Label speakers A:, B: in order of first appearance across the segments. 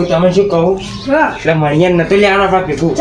A: પણ હું તમે શું કહું? એટલે મણિયા નથી લેવાનો આપણા ભેગું.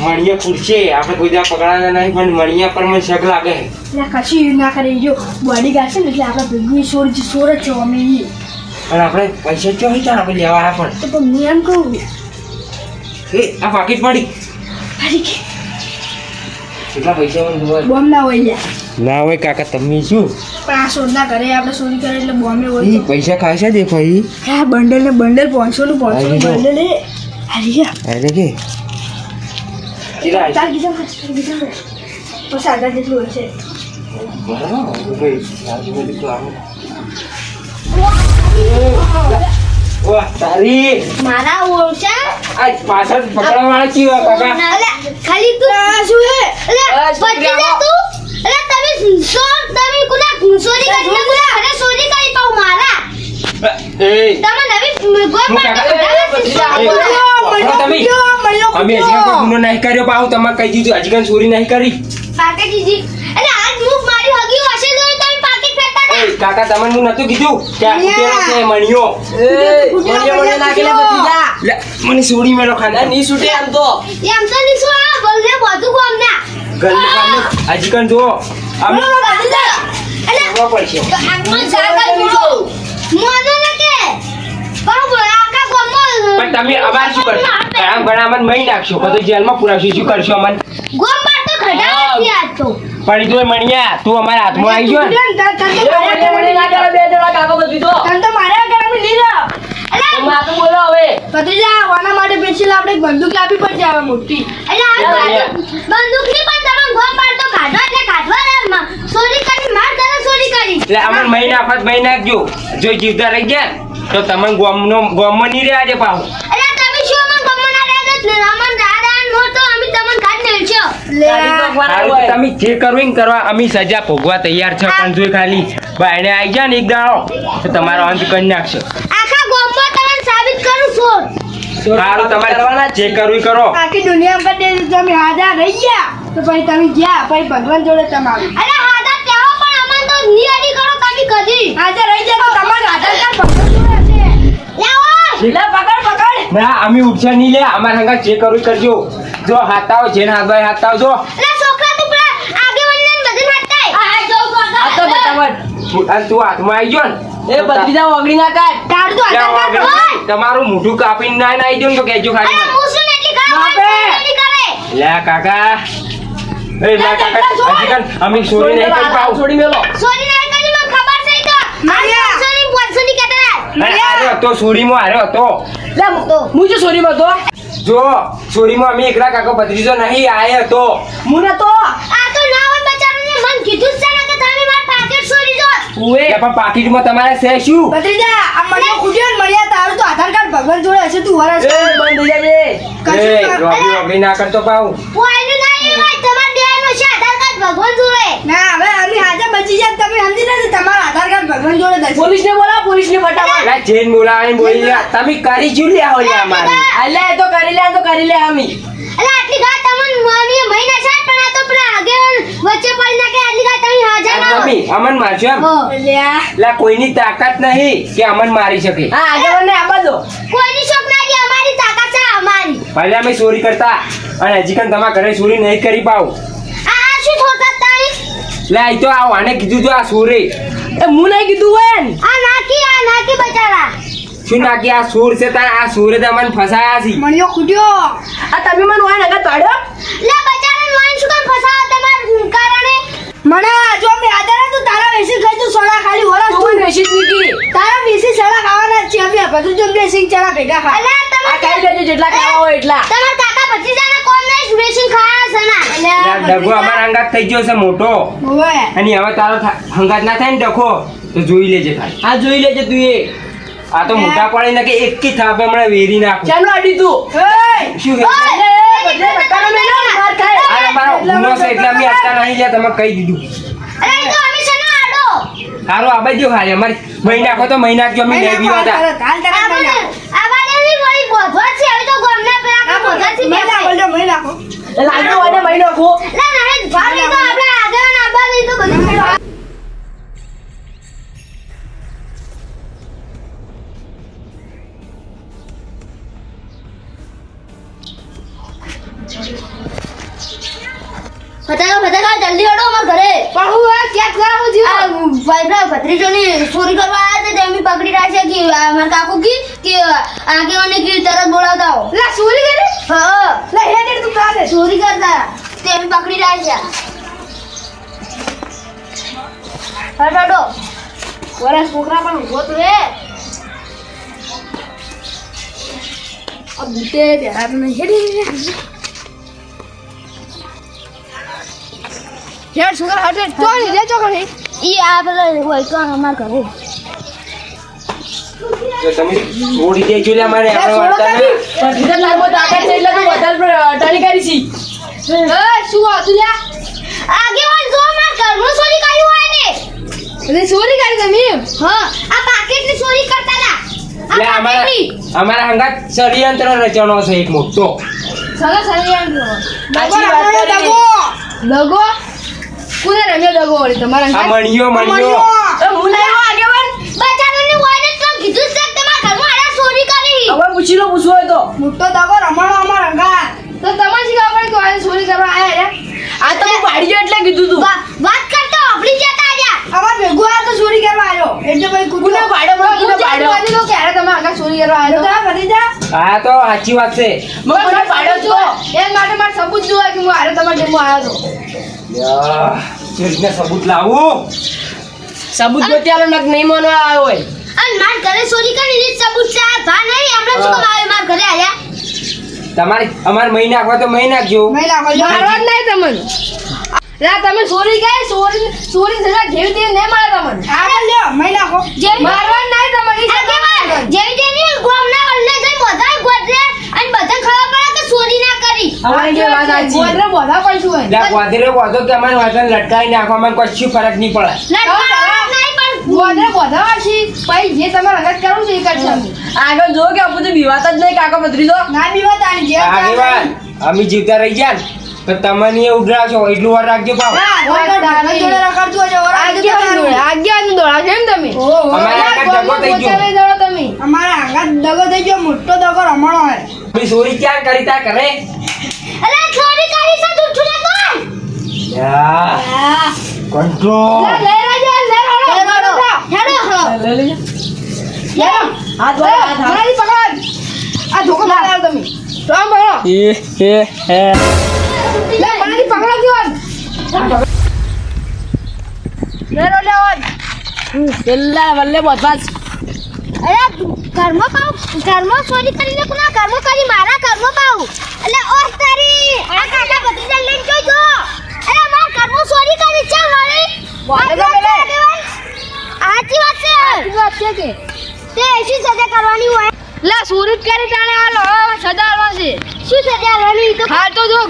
A: મણિયા પૂછશે આપણે કોઈ દા પકડાના નહીં પણ મણિયા પર મને શક લાગે
B: કશું ના કરે. જો બોડી ગાસે ને એટલે આપણે ભેગું સોર સોર જ છો અમે.
A: અને આપણે પૈસા ચો હતા આપણે લેવા પણ.
B: તો પણ મેં એમ કહું.
A: એ આ પાકીટ પડી. કેટલા પૈસા જોવા
B: ના હોય લ્યા.
A: ના હોય કાકા તમે શું?
B: પણ આ શોધના ઘરે આપણે ચોરી કરે એટલે બોમ્બે હોય
A: પૈસા ખાશે દે ભાઈ
B: હા બંડલ ને બંડલ. પાંચસો નું પાંચસો નું બંડલ એ અરે યા
A: અરે કે
B: ચાર પછી આગળ જેટલું હોય છે.
C: મારા ઓળખા?
A: પાછળ પકડવા વાળા કી કાકા
C: ખાલી તું શું હે? જા તું. સો તમે કુના ચોરી કરી કુના અરે ચોરી કરી પાઉ મારા?
A: એ
C: તમે નવી ગોળ
A: હું કાકા એ, બદલી જા. એ, પકડો તમે. અમે હજી ગુનો નહીં કર્યો પાહુ તમારે કહી દીધું હજી કાંઈ ચોરી નહીં કરી.
C: પાકેજી અલે આજ મુખ મારી હગી વાસે તો તમે પાકેટ ફેંકતા હતા?
A: કાકા તમને હું નતું કીધું કે આ ઉતેરો છે મણિયો લે, મને સોડી મેલો ખાના ની છૂટે આમ તો.
C: એમ તો નીસુ આ બોલને બધું કોમ ના.
A: ગલ્લે કાઢને. હજી કાંઈ જો અમે
C: અલે
A: ખબર પડશે
C: તો આગમાં જાગા જોડો મોનો ને કે બાબુ આકા ગોમો
A: પણ તમે અમાર શું કરશો? ઘણા ઘણા અમને મહી નાખશો બધું જેલમાં પુરાવશો. શું કરશો અમને
C: ગોમ તો ખડા નથી આજ તો.
A: પણ એ મણિયા તું અમારા હાથમાં આવી ગયો ને.
B: તને તો મારે આગળ અમે લીધો.
C: અલે.
B: ભત્રીજા આના માટે પેન્સિલ આપણે બંદૂક આપી પડશે હવે મોટી.
C: અલે બંદૂકની પણ તમે ગોમ પર કાઢો એટલે કાઢવા રે માં ચોરી કરી માર તને ચોરી કરી.
A: એટલે અમને મહિના નાખવા મહિના જો જો. જીવતા રહી ગયા તો તમને ગોમનો ગોમમાં નહીં રહેવા દે પાહુ
C: અલે તમે શું અમન ગમના રે જ ને અમન દાદા નો તો અમે તમને કાઢ મેળશો
A: તમે જે કરવું કરવા અમે સજા ભોગવા તૈયાર છે પણ જો ખાલી. બાયણે આવી ગયા ને એક દાડો તો તમારો અંત કરી નાખશે.
C: આખા ગોમમાં તમને સાબિત કરું છું.
A: સારું તમારે જે કરવું એ કરો.
B: આખી દુનિયા પર દે હાજર રહી ગયા. તો પછી તમે ગયા પછી ભગવાન જોડે તમારું.
C: લાવો
B: પકડ પકડ.
A: ના અમે ઉઠશે નહીં લે. અમાર હંગા જે કરું કરજો. જો જેને જો.
C: છોકરા તું પેલા ને આ જો
A: અને તું હાથમાં આવી ગયો ને.
D: એ ભત્રીજા ઓગળી ના કાઢ.
B: તારું તો
A: ત્યાં
B: આધાર
A: તમારું મોઢું કાપીને ના ના તો કહેજો
C: અરે
A: ખાલી
C: એટલી
A: લે કાકા. એ લે કાકા. હજી અમે ચોરી નહીં કરી પાઉં
D: છોડી મેલો
C: ના કરી મને ખબર છે તો
B: માર્યા!
C: આ સોરી પોસની કહેતા
A: અરે આર્યો હતો ચોરીમાં આર્યો હતો
D: લે હું જો છોડી માં તો
A: જો ચોરીમાં અમે એકલા કાકો ભત્રીજો નહીં આયો હતો.
D: મુને તો
C: આ તો ના હોય બચારાને. મન કીધું છે ને કે તમે માર પાકેટ ચોરી જો.
D: ઉએ
A: કે પણ પાકીટમાં તમારે છે શું?
B: ભત્રીજા આ મને ને મળ્યા તારું તો આધાર કાર્ડ ભગવાન જોડે હશે તું વરસ.
D: એ. બંધ થઈ જાય
A: એ
B: કશું ના-
A: કરતો પાઉં
C: કોઈનું ના એ હોય તમાર બેયનો છે આધાર કાર્ડ ભગવાન જોડે.
B: ના હવે અમે હાજર બચી જાય તમે સમજી નથી તમારું આધાર કાર્ડ ભગવાન જોડે દર્શન
D: પોલીસ ને બોલા પોલીસ ને ફટાફટ.
A: એટલે જેન બોલાવીને બોલી રહ્યા. તમે કરી જુ લે હો લે અમારી.
D: અલે એ તો કરી લે તો કરી લે અમી.
C: એટલે આટલી ઘા તમન મની મહિના છે પણ આ તો પેલા આગે વચ્ચે પડી નાખે આટલી ઘા તમે હાજર ના
A: તમે અમન મારજો એમ.
C: હો.
A: લા કોઈની તાકાત નહીં કે અમન મારી શકે.
D: હા આગે ને આબા દો
C: કોઈની શોખ ના દી અમારી તાકાત છે અમારી.
A: પહેલા અમે ચોરી કરતા અને હજી કન તમારા ઘરે ચોરી નહીં કરી પાઉ
C: આ શું થોતા તારી
A: લે આ તો આને કીધું તો આ ચોરી.
D: એ મુને કીધું હોય ને.
C: આ નાકી આ નાકી બચારા.
A: શું નાકી આ સૂર છે તાર આ સૂરે તમને ફસાયા છે.
B: મણિયો ખૂટ્યો.
D: આ તમે મને હોય ને આગળ પાડ્યો
C: લે બચારા વાઈન શું કામ ફસાવા તમાર કારણે?
B: મને જો મે આદર હતું તારા વેસી ખાઈ તું સોડા ખાલી વરસ
D: તું વેસી નીકી
B: તારા વેસી સોડા ખાવાના છે અમે બધું જો વેસી ચાલા ભેગા ખા
C: અલે
D: આ
C: તમાર
D: ખાઈ લેજો જેટલા ખાવા હોય એટલા
C: તમાર કાકા ભત્રીજાના કોમ નહીં રેશન ખાયા છે ના
A: એટલે આ ડગો અમારા અંગાત થઈ ગયો છે મોટો. અને હવે તારો હંગાત ના થાય ને ડખો તો જોઈ લેજે ખાલી.
D: આ જોઈ લેજે તું એ.
A: આ તો મોટા પાડી નાખે એક કી થાપ હમણાં વેરી નાખ.
D: ચાલો આડી તું.
A: શું કે?
D: અલે એ જો બતાનો મેલો ને માર ખાય.
A: આ અમારો ગુનો છે
C: ચોરી કરતા તેમી પકડી રાખ્યા હટાડો
E: વરસ છોકરા પણ ઊભો તો રે આ બુટે બિહાર ને હેડી યાર છોકરા હટે ચોરી લે ચોકડી
C: ઈ આ પેલા હોય તો અમાર ઘરે.
A: તમે છોડી દેજો લે મારે આપણે વાર્તા ના
D: પથરીના લાગો તાકાત છે એટલે તું વધારે અટાણી કરી છી.
E: એ શું હતું લ્યા?
C: આગેવાન જો માર ઘરનું ચોરી કર્યું હોય ને.
E: એટલે ચોરી કરી તમે
C: હા આ પાકેટની ચોરી કરતા ના
A: એટલે
C: આ
A: અમારા અમારા હંગાત ષડયંત્ર રચનો છે એક મોટો.
E: સગા સરિયાણ
D: દગો દગો.
E: દગો કોને રમ્યો દગો વળી તમારા
A: આ
E: અંગાત?
A: મણિયો મણિયો.
D: એ હું લાવ્યો આગેવાન
C: બચારાને હોય ને? તો કીધું છે તમારા ઘરમાં આ ચોરી કરી.
D: હવે પૂછી લો પૂછવું તો.
E: મોટો દગો રમણો અમારા અંગાત તો તમારે શી ખબર કે આને ચોરી કરવા આયા રે
D: આ તો હું પાડી ગયો એટલે કીધું તું
C: વા- વાત કરતા આપણી જતા રહ્યા
E: અમાર ભેગો આ તો ચોરી કરવા આવ્યો એટલે ભાઈ
D: કુને પાડ્યો મને કુને પાડ્યો
E: તો કે અરે તમે આગળ ચોરી કરવા આવ્યો તો ફરી જા
A: આ તો સાચી વાત છે.
D: મને કુને પાડ્યો
E: એ માટે મારે સબૂત જોવા કે હું આરે તમારા ડેમો આવ્યો તો
A: યાર, સબૂત લાવું?
D: સબૂત બત્યાલો નક નહીં માનવા આવ્યો હોય.
C: અને માર ઘરે ચોરી કરી ની સબૂત છે ભા નહીં હમણાં શું કામ આવ્યો માર ઘરે આયા
A: તમારે અમારે મહિના નાખવા તો મહી નાખજો.
E: મારવા જ નહીં તમને. લા તમે ચોરી ગઈ ચોરી ચોરી સજા ઘેર દે ને મારે તમને. આગળ લ્યો મહી નાખો. મારવા નહીં તમને
C: જેવી વલ્લે જઈ બધાય ગોતરે અને બધાને ખબર પડે કે ચોરી ના કરી
D: અમારી જે વાત સાચી
E: ગોદરે બધા પૈસું હોય
A: એટલે ગોદરે વાંધો કે અમારે વાંધો લટકાઈ નાખવા અમારે કશું ફરક નહીં પડે.
C: લટકાવા
D: આગળ જો કે આપું તો બીવાત જ નહીં કાકા ભત્રીજો
E: ના બીવા તારી જે
A: આગેવાન અમે જીવતા રહી ગયા ને તો તમને એ ઉડરાશો એટલું વાર રાખજો પાવ
E: આગેવાનું દોડા છે ને તમે
A: અમારે આગળ દગો થઈ ગયો.
E: પહોંચાડી તમે અમારા આગળ દગો થઈ ગયો મોટો દગો રમણો હોય
A: અમે ચોરી ક્યાં કરી તા કરે
C: અરે ચોરી કરી છે જૂઠું ના બોલ
A: યા કંટ્રોલ
E: લે લે રાડો
C: હેડો હેડો હેડો
D: લઈ લેજો
E: લે
D: હાથ હાથ, હાથ.
E: પકડ આ ધોકો મારા તમે તો આમ પકડો લે મારી પકડો લે ઓન
D: પેલા વલ્લે બધા
C: અરે ચોરી કોના કરી મારા કર્મ પાઉં એટલે ઓ તારી આ કાકા ભત્રીજા લઈને જોજો અરે મારા ચોરી કરી છે મારી
E: બોલે
C: આજી વાત છે.
E: વાત છે કે?
C: તે એસી સજા કરવાની હોય.
E: લે સુરત કરી તાણે આ લો સદાલવા છે
C: શું સજા કરવાની તો
E: હાલ તો જો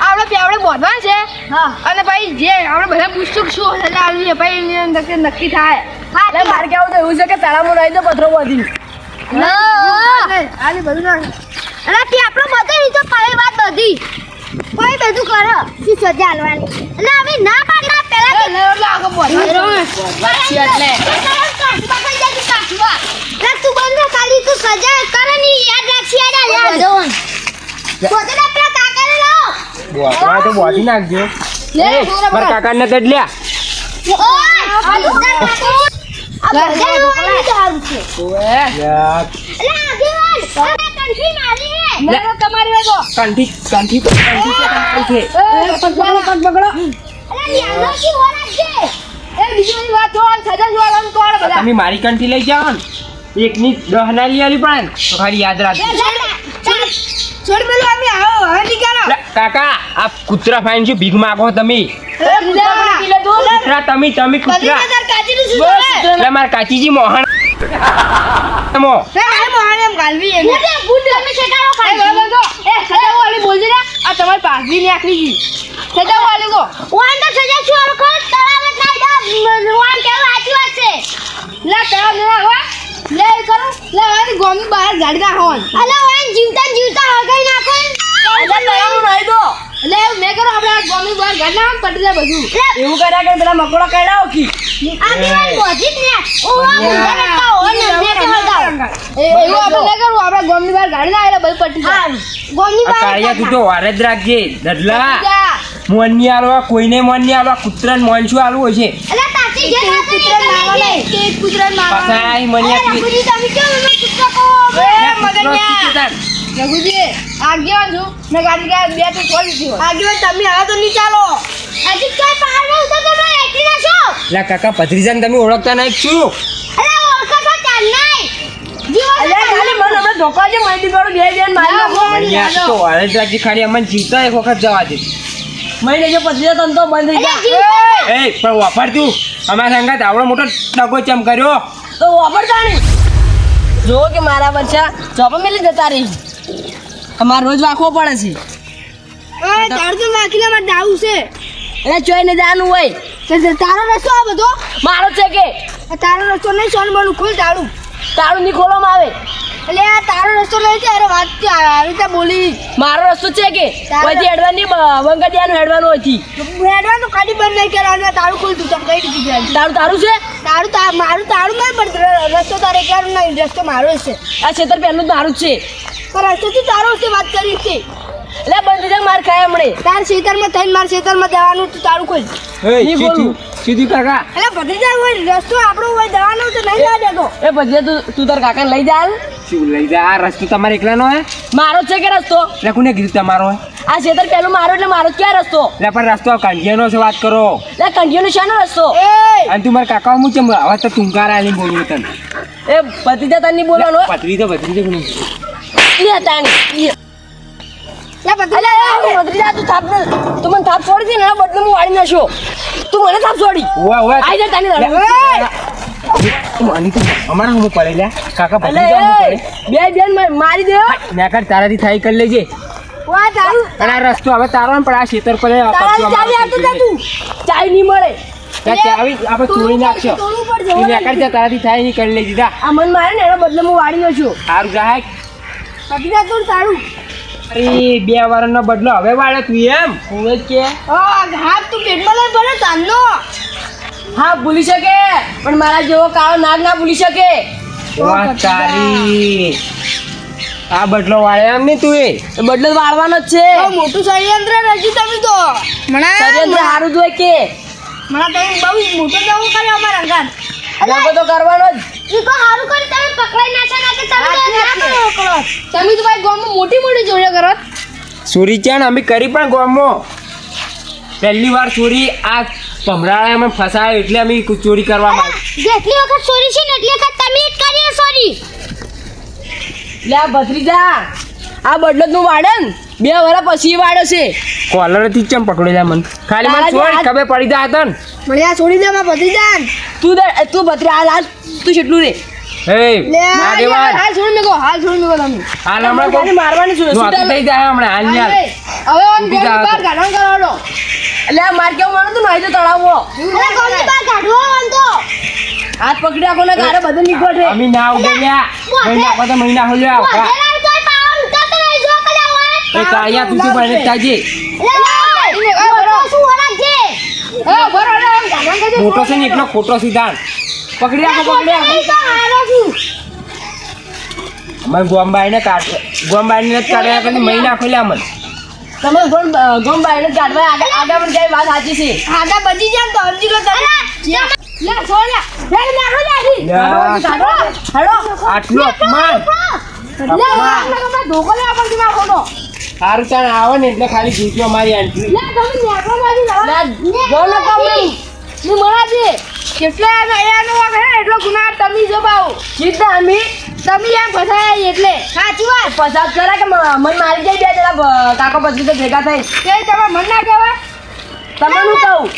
E: આપણે પેવડે બોધવા છે
C: હા
E: અને ભાઈ જે આપણે બધા પુસ્તક કે શું સજા આલવી છે ભાઈ એની અંદર નક્કી- નક્કી થાય
C: હા
D: એટલે મારે કેવું તો એવું છે કે તાળામાં રહી દો પથરો બોધી
E: આજે બધું ના
C: અલા તે આપણો બધો ઈ તો પહી વાત બધી કોઈ બધું કરો શું સદાલવાની અને અમે ના પાડતા પહેલા
E: કે આગળ બોધવા છે.
D: એટલે
C: તું બંધ ખાલી તું સજા કરે યાદ રાખી પેલા કાકાને લાવો.
A: તો બોધી નાખજો.
E: લે,
A: મારા કાકાને લ્યા.
C: કંઠી.
A: કંઠી
E: પકડો,
C: છે
E: એ, બીજી બધી વાત છોડ, સજા જોવાનું તો આલે બધા.
A: તમે મારી કંઠી લઈ જાઓ ને એકની દહ ના લઈ આલી પણ તો ખાલી યાદ રાખજો
E: છોડ પેલું અમે આવો, હવે નીકળો.
A: કાકા આ કૂતરા ફાઈન શું ભીખ માગો તમે
E: કૂતરા
A: તમે તમે કૂતરા? એટલે મારા કાચીજી મોહન મો.
E: તમારી પાઘડી ની આખરી ગઈ. સજા વાળી ગો.
C: સજા છું તળાવ જ નાઈ દો વાન કેવું સાચી વાત છે?
E: લે, તળાવ ને નાખવા. લે, કરો. લે, હવે ગોમની બહાર ગાડી નાખવાની.
C: અલે વાન જીવતા જીવતા હગાઈ નાખો
D: એટલે તાળામાં રહી દો
E: એટલે મેં કરો આપણે આ ગોમની બહાર ગાડી નાખો ને જાય બધું.
D: એવું કર્યા કે પેલા મકોડા કાઢ્યા કી.
C: આગેવાન બોધી જ ને ઓવા મુંડા નતા હો ને મેં કે હગાવ
E: એવું આપણે ગોમની બહાર ગાડી નાખે એટલે બધું પટી જાય.
C: ગોમની
A: આ કાળિયા તું તો વાર જ રાખજે દડલા.
E: જા.
A: મોન નહીં આલવા કોઈને મોન નહીં આલવા કૂતરાને મોન શું આલવું હશે?
C: અલા તાતી જે ખાતે
B: કૂતરાને મારવાનો કૂતરાને મારવાનો
A: પાછા આ મણિયા
C: રઘુજી તમે કેમ મને કૂતરો કહો?
B: એ મગનિયા રઘુજી આગેવાન છું. મેં ગાડી ગયા બે તો છોડી દીધી આગેવાન તમે હવે તો નહીં ચાલો
C: હજી એકલી ના છો?
A: લા કાકા ભત્રીજાને તમે ઓળખતા નહીં શું
C: અલા ઓળખો તો ચાલ નહીં.
D: અલ્યા ખાલી મને હમણાં ધોકો છે માહિતી કરો બે બેન મારી નાખો.
A: તો જ ખાલી અમને જીવતા એક વખત જવા દે.
D: મહિને જો પછી તન તો બંધ થઈ
C: અલા
A: એ પણ વાપર તું. અમારા સંગાત આવડો મોટો ડગો ચમ કર્યો?
D: તો વાપરતા નહીં જો કે મારા બચ્ચા ચોપા મેલી જતા રહી. અમારે રોજ વાખવો પડે છે.
B: એ તાર તો વાકીલા માં ડાઉ છે.
D: એટલે ચોઈને જાનું હોય.
B: તારો રસ્તો આ બધો?
D: મારો છે કે?
B: તારો રસ્તો નહીં સોન બનું ખુલ તાળું.
D: તાળું નહીં ખોલવામાં આવે.
B: એટલે આ તારો રસ્તો નહીં છે અરે વાત આવી રીતે બોલી.
D: મારો રસ્તો છે કે?
B: તારો-
D: પછી હેડવાની બંગડિયાનું હેડવાનું હોયથી.
B: હેડવાનું ખાલી બંધ નહીં કરવાનું તારું ખુલ તું તમે કઈ દીધી
D: તારું તારું છે?
B: તારું તાર મારું તારું નહીં પણ રસ્તો તારે ક્યારે નહીં? રસ્તો મારો જ છે.
D: આ છેતર પહેલું તારું છે.
B: પણ રસ્તો તું તારો છે વાત કરી છે.
D: એટલે બંધ જાય માર ખાય હમણે.
B: તાર ખેતરમાં થઈને મારા ખેતરમાં જવાનું તું તારું ખોલ
A: એ
D: નહીં બોલું.
A: સીધી કાકા.
B: એટલે ભત્રીજા હોય રસ્તો આપણો હોય દવાનો તો નહીં લાગે દેતો
D: એ પછી તું તું તાર કાકાને લઈ જા હાલ.
A: શું લઈ જા? આ રસ્તો તમારે એકલાનો હે?
D: મારો છે કે રસ્તો?
A: એટલે કોને કીધું તમારો હે?
D: આ છેતર મારો એટલે મારો ક્યાં રસ્તો?
A: એટલે પણ રસ્તો કાંઢિયાનો છે વાત કરો.
D: એટલે કંઠીઓનો શાનો રસ્તો?
A: અને તું મારા કાકા હું ચમ હવે તો ટૂંકારા બોલું તને.
D: એ ભત્રીજા તને નહીં બોલવાનો હો.
A: પતરી તો પતરી તો
D: લે તાણી તું થાપ તું મને થાપ છોડી દે ને બદલે હું વાળી નાખ્યો તું મને થાપ છોડી. આઈ જા તાની બે બેન મારી
A: કરી લેજે
D: તું
A: છે
D: મન મારે ને એના બદલે હું વાળી નાખ્યો
A: સારું ગ્રાહક
B: તું તારું
A: અરે બે વારનો બદલો હવે વાળે તું એમ
D: હું જ કે
B: હા તું પેટમાં લઈ તાંદો
D: હા ભૂલી શકે. પણ મારા જેવો કાળો નાગ ના ભૂલી શકે.
A: વાહ તારી. આ બદલો વાળે એમ નહીં તું એ?
D: બટલો બદલો વાળવાનો જ છે.
B: મોટું ષડયંત્ર રચ્યું તમે તો. મણા
D: ષડયંત્ર સારું જ હોય કે.
B: મણા તો બહુ મોટો દવો કરે અમારા અંગાત.
D: લાગો તો કરવાનો જ.
C: ઈ કો હારું કરી તમે પકડાઈ નાખ્યા ના કે તમે તો ના કરો
B: તમે તો ભાઈ ગામમાં મોટી મોટી જોડે કરો.
A: સુરીચાન અમે કરી પણ ગોમો પહેલી વાર સુરી આ ભમરાળા અમે ફસાયો એટલે અમે ચોરી કરવા માંગી
C: જેટલી વખત સોરી છે ને એટલી વખત તમે જ કરી સોરી
D: લે આ ભત્રીજા આ બદલો નું વાડન બે વર્ષ પછી વાળે છે.
A: કોલરથી ચમ પકડો જા મન. ખાલી મને છોડ ખબર પડી જા તન.
B: મળ્યા છોડી દે માં ભત્રીજા
D: તું દે તું ભત્રી હાલ લાલ તું છેટલું રે
A: હે
B: લે
A: ના
B: હાલ છોડી મેકો હાલ છોડી મેકો તમે
A: હાલ હમણાં
D: તારે
A: કહું.
D: મારવાની છું? શું
A: થઈ જાય હમણાં હાલ ને હાલ.
B: હવે
D: એટલે આ માર કેવું માનું તું નહીં તો તળાવો. હાથ પકડી રાખો ને ગારે બધું નીકળે
A: અમે ના ઉડ્યા મહિના બધા મહિના હોય લ્યા આવકા.
C: વાઘેલા તોય પાવર ઉતરતો નહીં જો કલા હોય.
A: એ કાળિયા તું તું બને તાજી
C: મોટો છે
A: છે ને એટલો ખોટો સિદ્ધાંત. પકડી રાખો પકડી રાખો.
C: અમે છું.
A: ગોમબાઈને કાઢ ગોમબાઈને જ કાઢ્યા પછી મહિના ખોલ્યા મને
D: તમે ગોમ ગોમ બાઈને કાઢવા આગળ આગળ પણ કઈ વાત સાચી છે?
B: આગળ બચી જાય તો સમજી લો તમે લે છોડ લે. નાખો નાખી
A: કાઢો
D: હાડો
A: આટલો અપમાન.
B: લે આપણે કમરા ધોકો લે આપણને ના ખોટો
A: સારું ચાલ આવે ને એટલે ખાલી જીત્યો મારી એન્ટ્રી
B: લે તમે નાખો મારી
D: લે ગોમ નો કામ નહીં.
B: ની મરાજી કેટલા એનો વાગ હે એટલો ગુનાહ તમે જો બાઉ.
D: સીધા અમે.
B: તમે એમ ફસાયા એટલે. સાચી વાત.
D: પસાર કરે કે મન મારી જાય બે જણા કાકો પછી તો ભેગા થઈ
B: તે તમે મન ના કહેવાય?
D: તમે હું કહું?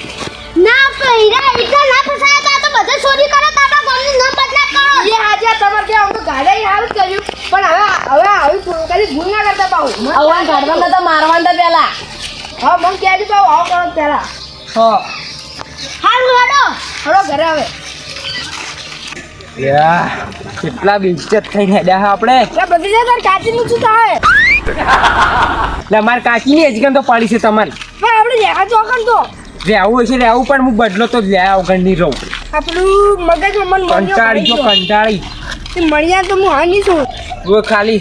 C: ના પહેરા એટલા ના ફસાયા તા તો બધા ચોરી કરે તારા આપણા ન બદલા કરો.
B: એ હાજે તમારે કે હું તો ગાડા હારું જ કર્યું. પણ હવે હવે આવી ભૂલ કરી ભૂલ ના કરતા બાઉ.
D: અવાન કાઢવાના તો મારવાના તો પેલા.
B: હા મન ક્યાં બાઉ આવ કરો પહેલા
D: હા.
C: હારું હેડો.
B: હળો ઘરે આવે.
A: યા કેટલા બેઇજ્જત થઈને હેડ્યા આપણે.
B: એટલે બધી તાર કાચી નું શું થાય
A: એટલે કાચી કાકીની હજી તો પાડી છે તમારી.
B: પણ આપણે લેખા ચોકન તો
A: રહેવું હશે રહેવું પણ હું બદલો તો જ લે વગર નહીં રહું.
B: આપણું મગજ મન
A: કંટાળી જો કંટાળી.
B: મળ્યા તો હું હાની છું.
A: હવે ખાલી.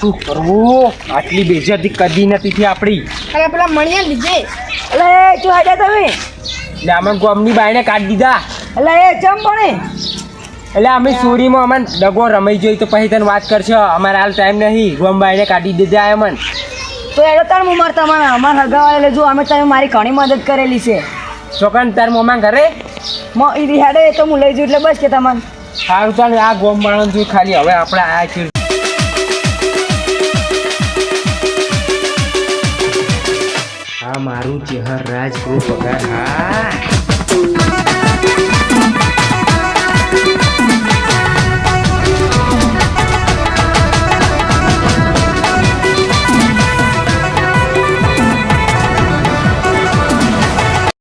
A: શું કરવું? આટલી બેજતી કદી નથી થી આપણી
B: અરે પેલા મણિયા લીધે
D: અલે જો શું તમે.
A: અમે ગોમની બાઈને કાઢી દીધા.
D: એટલે એ ચમ પણ
A: એટલે અમે ચોરીમાં અમને ડગો રમાઈ જોઈ તો પછી તને વાત કરશો. અમારે હાલ ટાઈમ નહીં. ગોમ બાઈને કાઢી દીધા અમને
D: તો એડો તાર હું મારતા મને અમાર હગાવા એટલે જો અમે તમે મારી ઘણી મદદ કરેલી છે.
A: છોકરાને તાર મોમાં ઘરે?
D: મ હેડે તો હું લઈ જઉં એટલે બસ કે તમને.
A: સારું ચાલ આ ગોમ માણસ ખાલી. હવે આપણે આ મારું ચહેર રાજ ગૃહ પગાર હા.